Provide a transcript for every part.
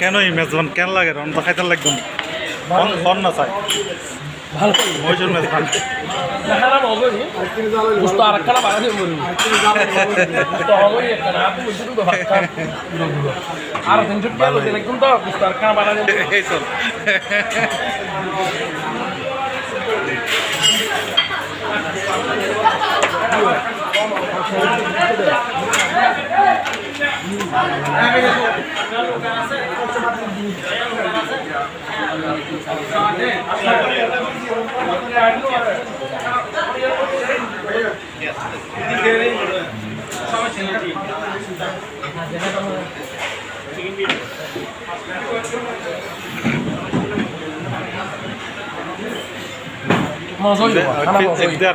কেন এই মেজবান কেন লাগে? রন তো খাইতে লাগবে না চাই। ভালো মহিষুর মেজবান খারাপ হবে নি বুঝতে আর একটা বাড়া দিয়ে মরি বুঝতে হবে একটা না আপনি বুঝতে তো আর তিনশো টাকা দিলে কিন্তু বুঝতে আর একটা বাড়া এই চল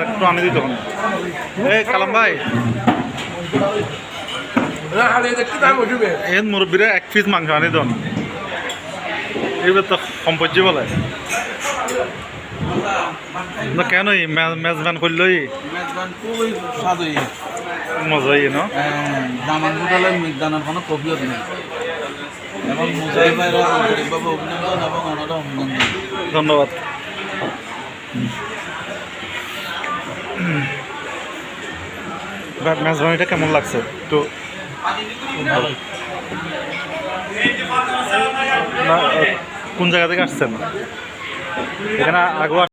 একটু আনি দিত এই কালাম ভাই। এন মুরব্বীরা এক পিস মাংস আনি দন। এইবার তো সম্পর্য বলে। না মেজবান করলই ন? দামান দুটালে মিগদানের কোনো কবিও নেই। এবং মুজাই ভাইরা আন্তরিকভাবে অভিনন্দন এবং ওনারা অভিনন্দন। ধন্যবাদ। মেজবানিটা কেমন লাগছে? না কোন জায়গা থেকে আসছেন? এখানে আগুয়া